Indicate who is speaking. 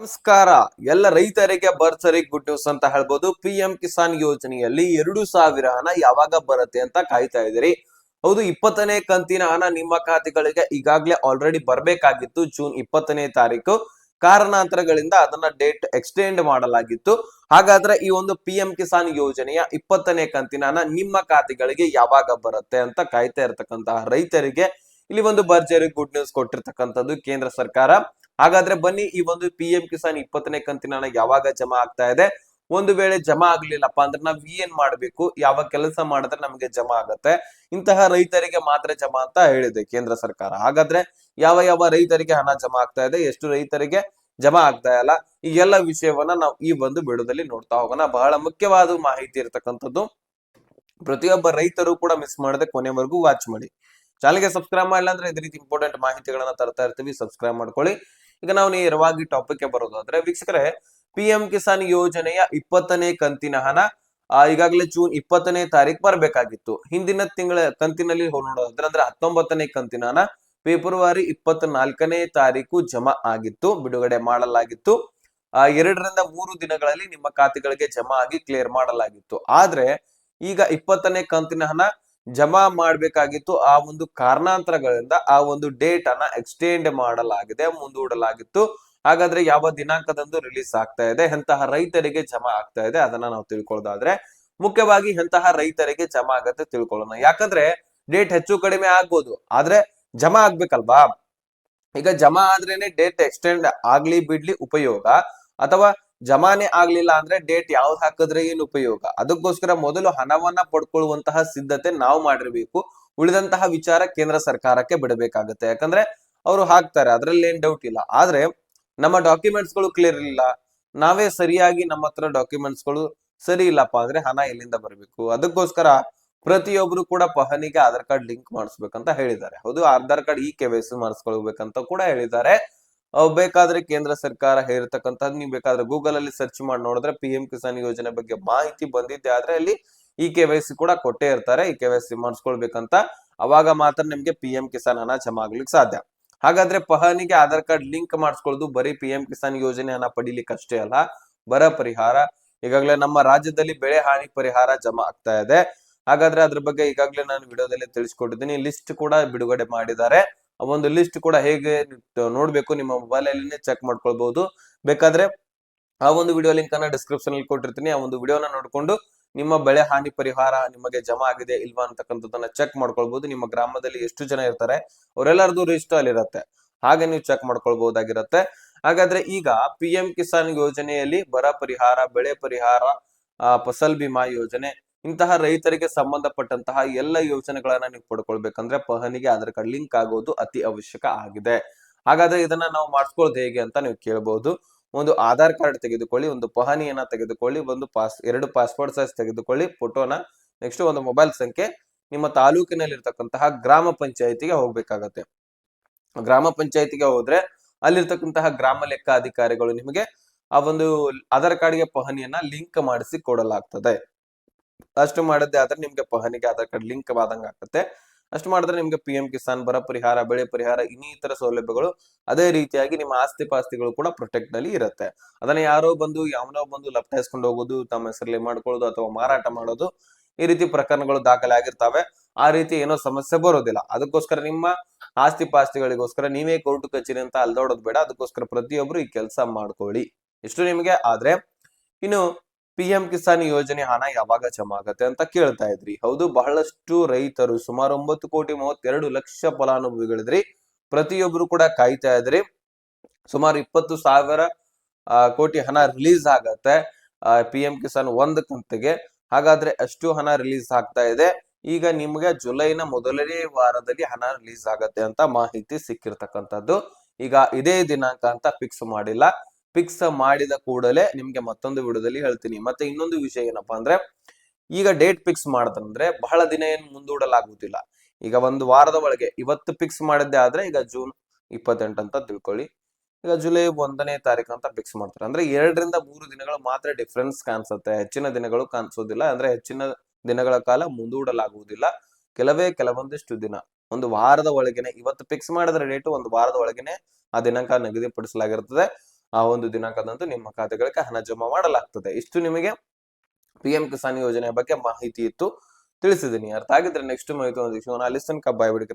Speaker 1: ನಮಸ್ಕಾರ. ಎಲ್ಲ ರೈತರಿಗೆ ಭರ್ಸರಿ ಗುಡ್ ನ್ಯೂಸ್ ಅಂತ ಹೇಳ್ಬೋದು. ಪಿ ಎಂ ಕಿಸಾನ್ ಯೋಜನೆಯಲ್ಲಿ ಎರಡು ಸಾವಿರ ಹಣ ಯಾವಾಗ ಬರುತ್ತೆ ಅಂತ ಕಾಯ್ತಾ ಇದ್ದೀರಿ. ಹೌದು, ಇಪ್ಪತ್ತನೇ ಕಂತಿನ ಹಣ ನಿಮ್ಮ ಖಾತೆಗಳಿಗೆ ಈಗಾಗಲೇ ಆಲ್ರೆಡಿ ಬರಬೇಕಾಗಿತ್ತು ಜೂನ್ ಇಪ್ಪತ್ತನೇ ತಾರೀಕು. ಕಾರಣಾಂತರಗಳಿಂದ ಅದನ್ನ ಡೇಟ್ ಎಕ್ಸ್ಟೆಂಡ್ ಮಾಡಲಾಗಿತ್ತು. ಹಾಗಾದ್ರೆ ಈ ಒಂದು ಪಿ ಎಂ ಕಿಸಾನ್ ಯೋಜನೆಯ ಇಪ್ಪತ್ತನೇ ಕಂತಿನ ಹಣ ನಿಮ್ಮ ಖಾತೆಗಳಿಗೆ ಯಾವಾಗ ಬರುತ್ತೆ ಅಂತ ಕಾಯ್ತಾ ಇರತಕ್ಕಂತಹ ರೈತರಿಗೆ ಇಲ್ಲಿ ಒಂದು ಭರ್ಜರಿ ಗುಡ್ ನ್ಯೂಸ್ ಕೊಟ್ಟಿರ್ತಕ್ಕಂಥದ್ದು ಕೇಂದ್ರ ಸರ್ಕಾರ. ಹಾಗಾದ್ರೆ ಬನ್ನಿ ಈ ಒಂದು ಪಿ ಎಂ ಕಿಸಾನ್ ಇಪ್ಪತ್ತನೇ ಕಂತಿನ ಹಣ ಯಾವಾಗ ಜಮಾ ಆಗ್ತಾ ಇದೆ? ಒಂದು ವೇಳೆ ಜಮಾ ಆಗ್ಲಿಲ್ಲಪ್ಪ ಅಂದ್ರೆ ನಾವ್ ಏನ್ ಮಾಡ್ಬೇಕು? ಯಾವ ಕೆಲಸ ಮಾಡಿದ್ರೆ ನಮ್ಗೆ ಜಮಾ ಆಗತ್ತೆ? ಇಂತಹ ರೈತರಿಗೆ ಮಾತ್ರ ಜಮಾ ಅಂತ ಹೇಳಿದೆ ಕೇಂದ್ರ ಸರ್ಕಾರ. ಹಾಗಾದ್ರೆ ಯಾವ ಯಾವ ರೈತರಿಗೆ ಹಣ ಜಮಾ ಆಗ್ತಾ ಇದೆ? ಎಷ್ಟು ರೈತರಿಗೆ ಜಮಾ ಆಗ್ತಾ ಇಲ್ಲ? ಈ ಎಲ್ಲ ವಿಷಯವನ್ನ ನಾವು ಈ ಒಂದು ವಿಡಿಯೋದಲ್ಲಿ ನೋಡ್ತಾ ಹೋಗೋಣ. ಬಹಳ ಮುಖ್ಯವಾದ ಮಾಹಿತಿ ಇರತಕ್ಕಂಥದ್ದು. ಪ್ರತಿಯೊಬ್ಬ ರೈತರು ಕೂಡ ಮಿಸ್ ಮಾಡದೆ ಕೊನೆವರೆಗೂ ವಾಚ್ ಮಾಡಿ. ಚಾನಲ್ಗೆ ಸಬ್ಸ್ಕ್ರೈಬ್ ಮಾಡಿಲ್ಲ ಅಂದ್ರೆ ಇದೇ ರೀತಿ ಇಂಪಾರ್ಟೆಂಟ್ ಮಾಹಿತಿಗಳನ್ನ ತರ್ತಾ ಇರ್ತೀವಿ. ಸಬ್ಸ್ಕ್ರೈಬ್ ಮಾಡ್ಕೊಳ್ಳಿ. ಈಗ ನಾವು ನೇರವಾಗಿ ಟಾಪಿಕ್ ಬರೋದು ಅಂದ್ರೆ ವೀಕ್ಷಕರೇ ಪಿ ಎಂ ಕಿಸಾನ್ ಯೋಜನೆಯ ಇಪ್ಪತ್ತನೇ ಕಂತಿನ ಹಣ ಈಗಾಗಲೇ ಜೂನ್ ಇಪ್ಪತ್ತನೇ ತಾರೀಕು ಬರಬೇಕಾಗಿತ್ತು. ಹಿಂದಿನ ತಿಂಗಳ ಕಂತಿನಲ್ಲಿ ನೋಡೋದಾದ್ರೆ ಅಂದ್ರೆ ಹತ್ತೊಂಬತ್ತನೇ ಕಂತಿನ ಹಣ, ಫೆಬ್ರವರಿ ಇಪ್ಪತ್ನಾಲ್ಕನೇ ತಾರೀಕು ಜಮಾ ಆಗಿತ್ತು, ಬಿಡುಗಡೆ ಮಾಡಲಾಗಿತ್ತು. ಆ, ಎರಡರಿಂದ ಮೂರು ದಿನಗಳಲ್ಲಿ ನಿಮ್ಮ ಖಾತೆಗಳಿಗೆ ಜಮಾ ಆಗಿ ಕ್ಲಿಯರ್ ಮಾಡಲಾಗಿತ್ತು. ಆದ್ರೆ ಈಗ ಇಪ್ಪತ್ತನೇ ಕಂತಿನ ಹಣ ಜಮಾ ಮಾಡಬೇಕಾಗಿತ್ತು ಆ ಒಂದು ಕಾರಣಾಂತರಗಳಿಂದ ಆ ಒಂದು ಡೇಟ್ ಅನ್ನ ಎಕ್ಸ್ಟೆಂಡ್ ಮಾಡಲಾಗಿದೆ, ಮುಂದೂಡಲಾಗಿತ್ತು. ಹಾಗಾದ್ರೆ ಯಾವ ದಿನಾಂಕದಂದು ರಿಲೀಸ್ ಆಗ್ತಾ ಇದೆ, ಎಂತಹ ರೈತರಿಗೆ ಜಮಾ ಆಗ್ತಾ ಇದೆ ಅದನ್ನ ನಾವು ತಿಳ್ಕೊಳ್ಳೋದಾದ್ರೆ ಮುಖ್ಯವಾಗಿ ಎಂತಹ ರೈತರಿಗೆ ಜಮಾ ಆಗತ್ತೆ ತಿಳ್ಕೊಳ್ಳೋಣ. ಯಾಕಂದ್ರೆ ಡೇಟ್ ಹೆಚ್ಚು ಕಡಿಮೆ ಆಗ್ಬೋದು, ಆದ್ರೆ ಜಮಾ ಆಗ್ಬೇಕಲ್ವಾ? ಈಗ ಜಮಾ ಆದ್ರೇನೆ ಡೇಟ್ ಎಕ್ಸ್ಟೆಂಡ್ ಆಗ್ಲಿ ಬಿಡ್ಲಿ ಉಪಯೋಗ, ಅಥವಾ ಜಮಾನೆ ಆಗ್ಲಿಲ್ಲ ಅಂದ್ರೆ ಡೇಟ್ ಯಾವ್ದು ಹಾಕಿದ್ರೆ ಏನು ಉಪಯೋಗ? ಅದಕ್ಕೋಸ್ಕರ ಮೊದಲು ಹಣವನ್ನ ಪಡ್ಕೊಳ್ಳುವಂತಹ ಸಿದ್ಧತೆ ನಾವು ಮಾಡಿರ್ಬೇಕು. ಉಳಿದಂತಹ ವಿಚಾರ ಕೇಂದ್ರ ಸರ್ಕಾರಕ್ಕೆ ಬಿಡಬೇಕಾಗತ್ತೆ. ಯಾಕಂದ್ರೆ ಅವರು ಹಾಕ್ತಾರೆ, ಅದ್ರಲ್ಲಿ ಏನ್ ಡೌಟ್ ಇಲ್ಲ. ಆದ್ರೆ ನಮ್ಮ ಡಾಕ್ಯುಮೆಂಟ್ಸ್ಗಳು ಕ್ಲಿಯರ್ ಇಲ್ಲ ನಾವೇ ಸರಿಯಾಗಿ ನಮ್ಮ ಹತ್ರ ಡಾಕ್ಯುಮೆಂಟ್ಸ್ಗಳು ಸರಿ ಇಲ್ಲಪ್ಪ ಅಂದ್ರೆ ಹಣ ಎಲ್ಲಿಂದ ಬರಬೇಕು? ಅದಕ್ಕೋಸ್ಕರ ಪ್ರತಿಯೊಬ್ರು ಕೂಡ ಪಹನಿಗೆ ಆಧಾರ್ ಕಾರ್ಡ್ ಲಿಂಕ್ ಮಾಡಿಸ್ಬೇಕಂತ ಹೇಳಿದ್ದಾರೆ. ಹೌದು, Aadhaar card E K Y ಮಾಡಿಸ್ಕೊಳ್ಬೇಕಂತ ಕೂಡ ಹೇಳಿದ್ದಾರೆ. ಬೇಕಾದ್ರೆ ಕೇಂದ್ರ ಸರ್ಕಾರ ಹೇಳಿರ್ತಕ್ಕಂಥದ್ದು, ನೀವು ಬೇಕಾದ್ರೆ ಗೂಗಲ್ ಅಲ್ಲಿ ಸರ್ಚ್ ಮಾಡಿ ನೋಡಿದ್ರೆ ಪಿ ಎಂ ಕಿಸಾನ್ ಯೋಜನೆ ಬಗ್ಗೆ ಮಾಹಿತಿ ಬಂದಿದ್ದೆ ಆದ್ರೆ ಅಲ್ಲಿ ಈ ಕೆ ವೈ ಸಿ ಕೂಡ ಕೊಟ್ಟೇ ಇರ್ತಾರೆ, ಈ ಕೆ ವೈ ಸಿ ಮಾಡಿಸ್ಕೊಳ್ಬೇಕಂತ. ಅವಾಗ ಮಾತ್ರ ನಿಮ್ಗೆ ಪಿ ಎಂ ಕಿಸಾನ್ ಹಣ ಜಮಾ ಆಗ್ಲಿಕ್ಕೆ ಸಾಧ್ಯ. ಹಾಗಾದ್ರೆ ಪಹನಿಗೆ ಆಧಾರ್ ಕಾರ್ಡ್ ಲಿಂಕ್ ಮಾಡಿಸ್ಕೊಳ್ಳೋದು ಬರೀ ಪಿ ಎಂ ಕಿಸಾನ್ ಯೋಜನೆ ಹಣ ಪಡಿಲಿಕ್ಕೆ ಅಷ್ಟೇ ಅಲ್ಲ, ಬರ ಪರಿಹಾರ. ಈಗಾಗಲೇ ನಮ್ಮ ರಾಜ್ಯದಲ್ಲಿ ಬೆಳೆ ಹಾನಿ ಪರಿಹಾರ ಜಮಾ ಆಗ್ತಾ ಇದೆ. ಹಾಗಾದ್ರೆ ಅದ್ರ ಬಗ್ಗೆ ಈಗಾಗಲೇ ನಾನು ವಿಡಿಯೋದಲ್ಲಿ ತಿಳಿಸ್ಕೊಟ್ಟಿದ್ದೀನಿ, ಲಿಸ್ಟ್ ಕೂಡ ಬಿಡುಗಡೆ ಮಾಡಿದ್ದಾರೆ. ಒಂದು ಲಿಸ್ಟ್ ಕೂಡ ಹೇಗೆ ನೋಡಬೇಕು ನಿಮ್ಮ ಮೊಬೈಲ್ ಅಲ್ಲಿನೇ ಚೆಕ್ ಮಾಡ್ಕೊಳ್ಬಹುದು ಬೇಕಾದ್ರೆ ಆ ಒಂದು ವಿಡಿಯೋ ಲಿಂಕ್ ಅನ್ನ ಡಿಸ್ಕ್ರಿಪ್ಷನ್ ಅಲ್ಲಿ ಕೊಟ್ಟಿರ್ತೀನಿ. ಆ ಒಂದು ವಿಡಿಯೋನ ನೋಡ್ಕೊಂಡು ನಿಮ್ಮ ಬೆಳೆ ಹಾನಿ ಪರಿಹಾರ ನಿಮಗೆ ಜಮಾ ಆಗಿದೆ ಇಲ್ವಾ ಅಂತಕ್ಕಂಥದ್ದನ್ನ ಚೆಕ್ ಮಾಡ್ಕೊಳ್ಬಹುದು ನಿಮ್ಮ ಗ್ರಾಮದಲ್ಲಿ ಎಷ್ಟು ಜನ ಇರ್ತಾರೆ ಅವರೆಲ್ಲರದು ರಿಜಿಸ್ಟರ್ ಅಲ್ಲಿ ಇರುತ್ತೆ. ಹಾಗೆ ನೀವು ಚೆಕ್ ಮಾಡ್ಕೊಳ್ಬಹುದಾಗಿರುತ್ತೆ. ಹಾಗಾದ್ರೆ ಈಗ ಪಿ ಎಂ ಕಿಸಾನ್ ಯೋಜನೆಯಲ್ಲಿ ಬರ ಪರಿಹಾರ ಬೆಳೆ ಪರಿಹಾರ ಆ, ಫಸಲ್ ಬಿಮಾ ಯೋಜನೆ ಇಂತಹ ರೈತರಿಗೆ ಸಂಬಂಧಪಟ್ಟಂತಹ ಎಲ್ಲ ಯೋಜನೆಗಳನ್ನ ನೀವು ಪಡ್ಕೊಳ್ಬೇಕಂದ್ರೆ ಪಹನಿಗೆ ಆಧಾರ್ ಕಾರ್ಡ್ ಲಿಂಕ್ ಆಗೋದು ಅತಿ ಅವಶ್ಯಕ ಆಗಿದೆ. ಹಾಗಾದ್ರೆ ಇದನ್ನ ನಾವು ಮಾಡಿಸ್ಕೊಳ್ಳೋದು ಹೇಗೆ ಅಂತ ನೀವು ಕೇಳಬಹುದು ಒಂದು ಆಧಾರ್ ಕಾರ್ಡ್ ತೆಗೆದುಕೊಳ್ಳಿ, ಒಂದು ಪಹನಿಯನ್ನ ತೆಗೆದುಕೊಳ್ಳಿ, ಒಂದು ಪಾಸ್, ಎರಡು ಪಾಸ್ಪೋರ್ಟ್ ಸೈಜ್ ತೆಗೆದುಕೊಳ್ಳಿ, ಫೋಟೋನ, ನೆಕ್ಸ್ಟ್ ಒಂದು ಮೊಬೈಲ್ ಸಂಖ್ಯೆ, ನಿಮ್ಮ ತಾಲೂಕಿನಲ್ಲಿ ಇರ್ತಕ್ಕಂತಹ ಗ್ರಾಮ ಪಂಚಾಯತಿಗೆ ಹೋಗ್ಬೇಕಾಗತ್ತೆ. ಗ್ರಾಮ ಪಂಚಾಯತಿಗೆ ಹೋದ್ರೆ ಅಲ್ಲಿರ್ತಕ್ಕಂತಹ ಗ್ರಾಮ ಲೆಕ್ಕ ಅಧಿಕಾರಿಗಳು ನಿಮಗೆ ಆ ಒಂದು ಆಧಾರ್ ಕಾರ್ಡ್ಗೆ ಪಹನಿಯನ್ನ ಲಿಂಕ್ ಮಾಡಿಸಿ ಕೊಡಲಾಗ್ತದೆ. ಅಷ್ಟು ಮಾಡದೆ ಆದ್ರೆ ನಿಮ್ಗೆ ಪಹನಿಗೆ ಆಧಾರ್ ಕಾರ್ಡ್ ಲಿಂಕ್ ಆದಂಗ ಆಗುತ್ತೆ. ಅಷ್ಟು ಮಾಡಿದ್ರೆ ನಿಮ್ಗೆ ಪಿ ಎಂ ಕಿಸಾನ್ ಬರ ಪರಿಹಾರ, ಬೆಳೆ ಪರಿಹಾರ, ಇನ್ನಿತರ ಸೌಲಭ್ಯಗಳು ಅದೇ ರೀತಿಯಾಗಿ ನಿಮ್ಮ ಆಸ್ತಿ ಪಾಸ್ತಿಗಳು ಕೂಡ ಪ್ರೊಟೆಕ್ಟ್ನಲ್ಲಿ ಇರುತ್ತೆ. ಅದನ್ನ ಯಾರೋ ಬಂದು, ಯಾವನೋ ಬಂದು ಲಪ್ಟಾಯಿಸ್ಕೊಂಡು ಹೋಗೋದು, ತಮ್ಮ ಹೆಸರಲ್ಲಿ ಮಾಡ್ಕೊಳ್ಳೋದು ಅಥವಾ ಮಾರಾಟ ಮಾಡೋದು ಈ ರೀತಿ ಪ್ರಕರಣಗಳು ದಾಖಲೆ ಆಗಿರ್ತಾವೆ. ಆ ರೀತಿ ಏನೋ ಸಮಸ್ಯೆ ಬರೋದಿಲ್ಲ. ಅದಕ್ಕೋಸ್ಕರ ನಿಮ್ಮ ಆಸ್ತಿ ಪಾಸ್ತಿಗಳಿಗೋಸ್ಕರ ನೀವೇ ಕೋರ್ಟ್ ಕಚೇರಿ ಅಂತ ಅಲ್ದೋಡೋದು ಬೇಡ. ಅದಕ್ಕೋಸ್ಕರ ಪ್ರತಿಯೊಬ್ರು ಈ ಕೆಲಸ ಮಾಡ್ಕೊಳ್ಳಿ. ಇಷ್ಟು ನಿಮಗೆ ಆದ್ರೆ ಇನ್ನು ಪಿ ಎಂ ಕಿಸಾನ್ ಯೋಜನೆ ಹಣ ಯಾವಾಗ ಜಮಾ ಆಗತ್ತೆ ಅಂತ ಕೇಳ್ತಾ ಇದ್ರಿ. ಹೌದು, ಬಹಳಷ್ಟು ರೈತರು ಸುಮಾರು ಒಂಬತ್ತು ಕೋಟಿ ಮೂವತ್ತೆರಡು ಲಕ್ಷ ಫಲಾನುಭವಿಗಳಿದ್ರಿ. ಪ್ರತಿಯೊಬ್ಬರು ಕೂಡ ಕಾಯ್ತಾ ಇದ್ರಿ. ಸುಮಾರು ಇಪ್ಪತ್ತು ಸಾವಿರ ಕೋಟಿ ಹಣ ರಿಲೀಸ್ ಆಗತ್ತೆ ಪಿ ಎಂ ಕಿಸಾನ್ ಒಂದ್ ಕಂತಿಗೆ. ಹಾಗಾದ್ರೆ ಅಷ್ಟು ಹಣ ರಿಲೀಸ್ ಆಗ್ತಾ ಇದೆ. ಈಗ ನಿಮ್ಗೆ ಜುಲೈನ ಮೊದಲನೇ ವಾರದಲ್ಲಿ ಹಣ ರಿಲೀಸ್ ಆಗತ್ತೆ ಅಂತ ಮಾಹಿತಿ ಸಿಕ್ಕಿರ್ತಕ್ಕಂಥದ್ದು. ಈಗ ಇದೇ ದಿನಾಂಕ ಅಂತ ಫಿಕ್ಸ್ ಮಾಡಿಲ್ಲ. ಫಿಕ್ಸ್ ಮಾಡಿದ ಕೂಡಲೇ ನಿಮ್ಗೆ ಮತ್ತೊಂದು ವಿಡಿಯೋದಲ್ಲಿ ಹೇಳ್ತೀನಿ. ಮತ್ತೆ ಇನ್ನೊಂದು ವಿಷಯ ಏನಪ್ಪಾ ಅಂದ್ರೆ, ಈಗ ಡೇಟ್ ಫಿಕ್ಸ್ ಮಾಡ್ತಂದ್ರೆ ಬಹಳ ದಿನ ಏನು ಮುಂದೂಡಲಾಗುವುದಿಲ್ಲ ಈಗ ಒಂದು ವಾರದ ಒಳಗೆ ಇವತ್ತು ಫಿಕ್ಸ್ ಮಾಡಿದ್ದೆ ಆದ್ರೆ ಈಗ ಜೂನ್ ಇಪ್ಪತ್ತೆಂಟು ಅಂತ ತಿಳ್ಕೊಳ್ಳಿ. ಈಗ ಜುಲೈ ಒಂದನೇ ತಾರೀಕು ಅಂತ ಫಿಕ್ಸ್ ಮಾಡ್ತಾರೆ. ಅಂದ್ರೆ ಎರಡರಿಂದ ಮೂರು ದಿನಗಳು ಮಾತ್ರ ಡಿಫ್ರೆನ್ಸ್ ಕಾಣಿಸುತ್ತೆ. ಹೆಚ್ಚಿನ ದಿನಗಳು ಕಾಣಿಸೋದಿಲ್ಲ. ಅಂದ್ರೆ ಹೆಚ್ಚಿನ ದಿನಗಳ ಕಾಲ ಮುಂದೂಡಲಾಗುವುದಿಲ್ಲ. ಕೆಲವೇ ಕೆಲವೊಂದಿಷ್ಟು ದಿನ. ಒಂದು ವಾರದ ಒಳಗೆನೆ, ಇವತ್ತು ಫಿಕ್ಸ್ ಮಾಡಿದ್ರೆ ಡೇಟು ಒಂದು ವಾರದ ಒಳಗೆನೆ ಆ ದಿನಾಂಕ ನಿಗದಿಪಡಿಸಲಾಗಿರ್ತದೆ. ಆ ಒಂದು ದಿನಾಂಕದಂದು ನಿಮ್ಮ ಖಾತೆಗಳಿಗೆ ಹಣ ಜಮಾ ಮಾಡಲಾಗ್ತದೆ. ಇಷ್ಟು ನಿಮಗೆ ಪಿ ಎಂ ಕಿಸಾನ್ ಯೋಜನೆಯ ಬಗ್ಗೆ ಮಾಹಿತಿ ಇತ್ತು. ತಿಳಿಸಿದ್ದೀನಿ ಅರ್ಥ ಆಗಿದ್ರೆ ನೆಕ್ಸ್ಟ್ ಮಾಹಿತಿ ಒಂದು ಅಲ್ಲಿ ತನಕ ಬಾಯ್ ಬಿಡಿ